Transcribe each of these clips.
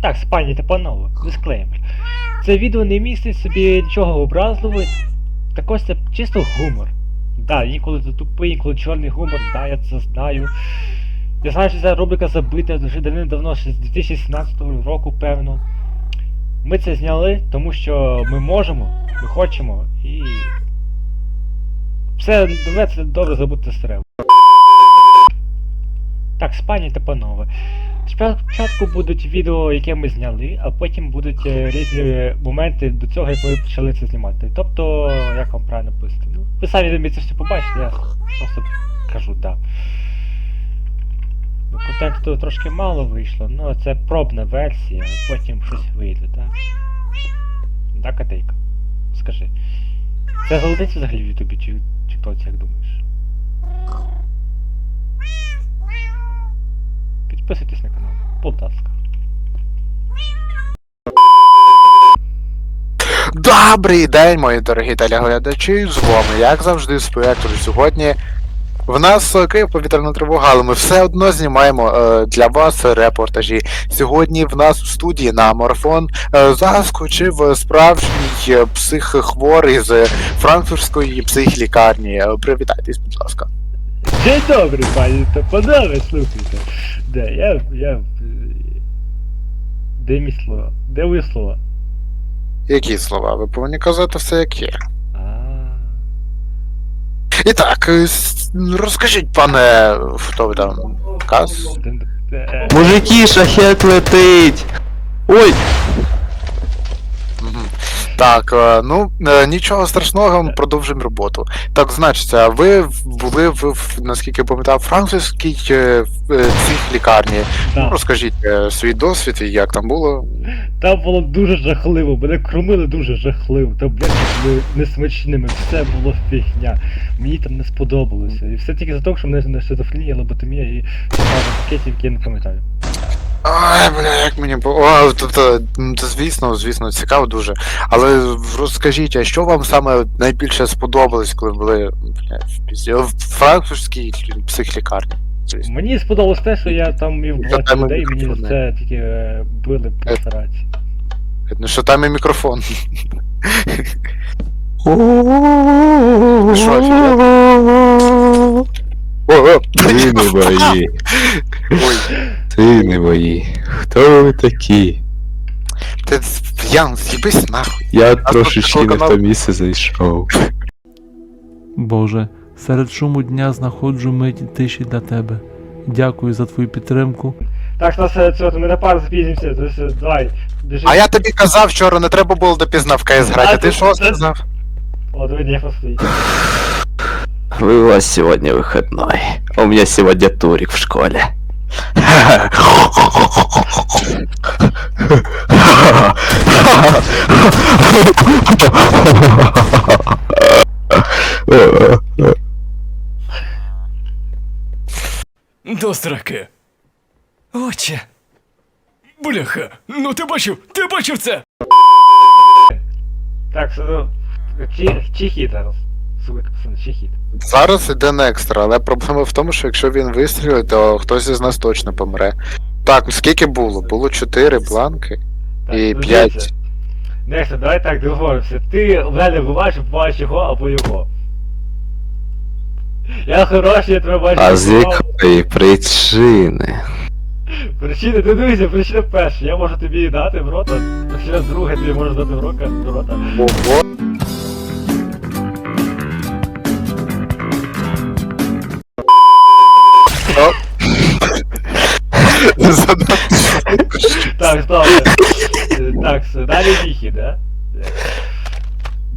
Так, пані та панове, дисклеймер. Це відео не містить собі нічого образливого, так ось це чисто гумор. Да, інколи це тупий, інколи чорний гумор, да, я це знаю. Я знаю, що ця рубрика забита вже давним-давно, ще з 2017 року, певно. Ми це зняли, тому що ми можемо, ми хочемо і. Все нове це добре забути старе. Так, пані та панове. Спочатку будуть відео, яке ми зняли, а потім будуть е, різні моменти до цього, як ми почали це знімати. Тобто, як вам правильно писати? Ну, ви самі це все побачите, я просто кажу, да. Ну, контенту трошки мало вийшло, ну це пробна версія, а потім щось вийде, так? Да, Катейка? Скажи. Це голодець взагалі в Ютубі, чи, чи хто як думаєш? Підписуйтесь на канал, будь ласка. Добрий день, мої дорогі телеглядачі. З вами, як завжди, спектр. Сьогодні в нас Київ повітряна тривога, але ми все одно знімаємо е, для вас репортажі. Сьогодні в нас в студії на марафон е, заскочив справжній е, психохворий з франкфуртської психлікарні. Е, Привітайтесь, будь ласка. День добрий, пані та панове, слухайте. Де, я, я... Де мій слово? Де ви слова? Які слова? Ви повинні казати все як є. І так, е, розкажіть, пане, хто ви там? Кас? Е, Мужики, шахет летить! Ой! Так, е, ну е, нічого страшного, ми продовжимо роботу. Так, значить, а ви були в, наскільки я пам'ятаю, франкфуртській е, в- цій лікарні. Ну, розкажіть е, свій досвід і як там було. Там було дуже жахливо, мене кормили дуже жахливо, таблетки були несмачними, все було фігня. Мені там не сподобалося. І все тільки за те, що мене не шизофренія, лоботомія і пакетів, які я не пам'ятаю. Ай, бля, як мені по. О, то, то, м, звісно, звісно, цікаво дуже. Але розкажіть, а що вам саме найбільше сподобалось, коли були бля, в, пізді- в франкфуртській психлікарні? Мені сподобалось те, що я там бачити там людей, і мені це тільки е, били по сраці. Ну що там і мікрофон. Що, О, о. Сини мої, Ой, сини мої, хто ви такі? ти Ян, з'їбись нахуй. Я трошечки не в то місце зайшов. Боже, серед шуму дня знаходжу миті тиші для тебе. Дякую за твою підтримку. Так, нас цього, ми на пару запізнімося, то все, давай, біжи. А я тобі казав вчора, не треба було допізно в КС грати, А ти ти- що ти- сказав? О, диви, не стоїть. У вас сегодня выходной. У меня сегодня турик в школе. До сраки. Отче. Бляха, ну ти бачив, ти бачив це? Так, чи хід зараз? Пацани. Зараз іде Некстра, але проблема в тому, що якщо він вистрілить, то хтось із нас точно помре. Так, ну скільки було? Було 4 бланки Так, і ну, 5. дивіться. Нехта, давай так договоримося. Ти в мене буваєш, буваєш його або його. Я хороший, я тебе бачу. А з якої причини? Причина, ти дивися, причина перша. Я можу тобі дати в рота. Причина друга, тобі можу дати в рота. Так, стоп. Е, Так, с- далі віхід, да?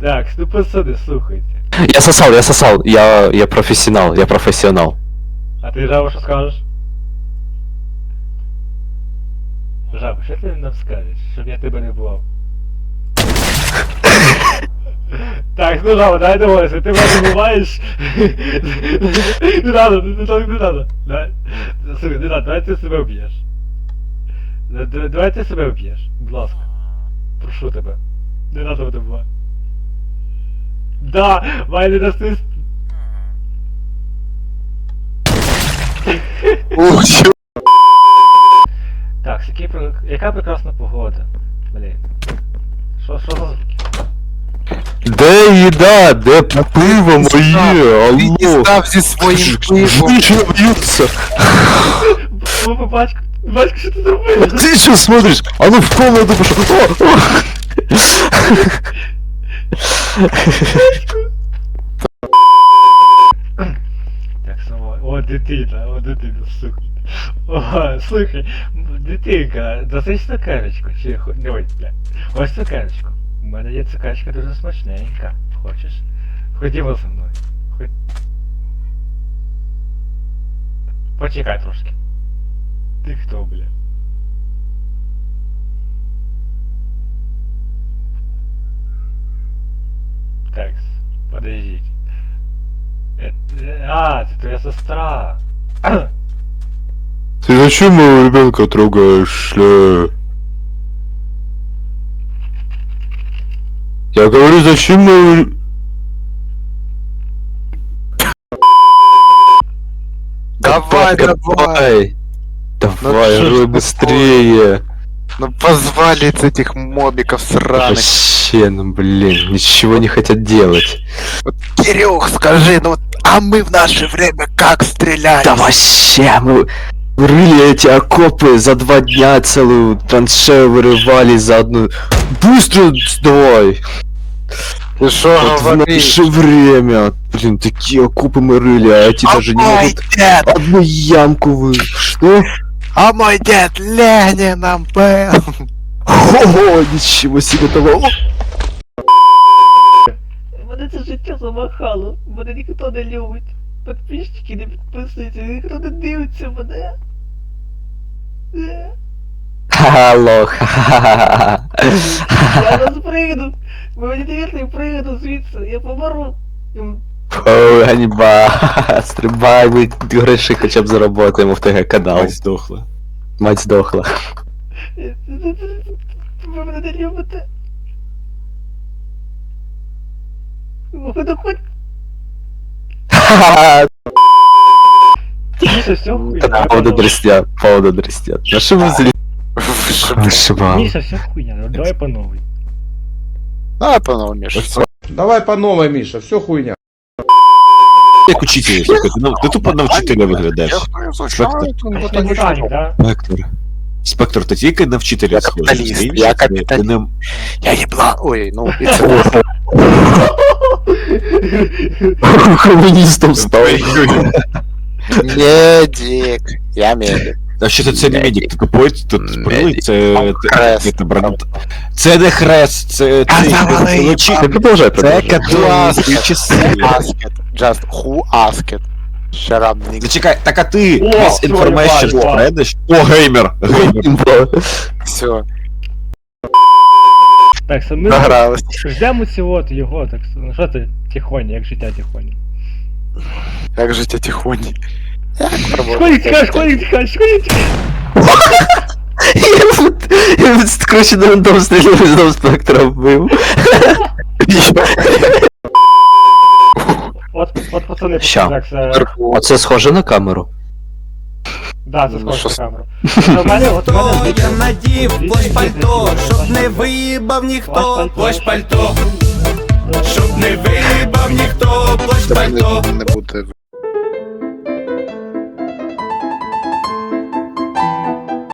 Так, ну пацани, слухайте. Я сосал, я сосал, я, я профессионал, я профессионал. А ти жаба що скажеш? Жаба, що ти нам скажеш, щоб я тебе не бував? Так, ну жаба, давай домовимося, ти мене буваєш. Не надо, не так не надо. Давай. Слухай, не надо, давай ти себе вб'єш. Да- да- Давай ти себе вб'єш, будь ласка. Прошу тебе. Не надо мене бувати. Да, май не даси Ух, Так, який, яка прекрасна погода. Блін. Що, що за? Де їда? Де пиво моє? Він Алло. дістав зі своїм пивом. Вони що б'ються? О, батько, батько, що ти зробив? Ти що смотриш? А ну в комнату пошел. О, о. Так, само, о, дитина, о, дитина, слухай. О, слухай, м, дитинка, досить цукерочку, чи хо- не ой, бля. Ось цукерочку. У мене є цукерочка дуже смачненька. Хочеш? Ходімо за мною. Ход... Почекай трошки. Ти хто, бля? Так, подождите. Это- А, это твоя сестра. Ты зачем моего ребенка трогаешь? Я говорю, зачем ре- Давай, давай. Давай, давай, ж Рой, быстрее. Ну позвали этих мобиков сраных. Вообще, ну блин, ничего не хотят делать. Кирюх, скажи, ну а мы в наше время как стреляли? Да вообще, мы рыли эти окопы за два дня целую траншею вырывали за одну... Быстро давай! Ты шо Вот в наше время! Блин, такие окопы мы рыли, а эти А даже не могут дед, одну ямку вы... Что? а мой дед Лениным был. Ого, ничего себе того! Мене це життя замахало. Мене ніхто не любить. Підписчики не підписуються, ніхто не дивиться мене. Е, Алло, ха-ха-ха. Я вас пригну. Ви мені довірте, пригну звідси, я помру. М, Ой, ганьба. Стрибай, ми гроші хоча б заработаємо в ТГ канал. здохла. Мать здохла. е, Ви мене не любите. Ви не. По поводу дрестя, по поводу дрестя. На що ви злі? Вишибав. Міша, все хуйня, ну давай по новій. Давай по-новому, Миша. Давай по новой, Миша, все хуйня. Як учитель, слухай, ти, на- ти тупо на вчителя виглядаєш. Я Спектр. Ти тільки на вчителя Я схожий. капіталіст, Ти- я ти капіталіст. не- Я ебла. Ой, ну, и це- Комуністом став. Медик. Я медик. А що це, це не медик, ти тупой, тут прилий, це... Хрест. це бронет- Це не хрест, це... Це- завали, це-. Ти продовжай, Це продовжай. католицькі часи. Ask it. Just who ask it? Shut up, nigga. Зачекай, так а ти О, весь всё, інформейшн ебать, ебать. спередиш? О, геймер! Геймер. Все, Так, so ми награлась. ждемо цього його, так що- ну що ти тихоня, як життя тихоня. Как же тебя тихоней? Школьник тихо, школьник тихо, школьник тихо. Я от коротше на рандом стріляв і знов спектра вбив. Пацани, Ща. так, це... Оце схоже на камеру. Да, це Ну, схоже на камеру. У мене, от у мене я надів плащ пальто, щоб не вибав виїбав ніхто, Плащ пальто. щоб не виїбав ніхто, плащ пальто. не, не буде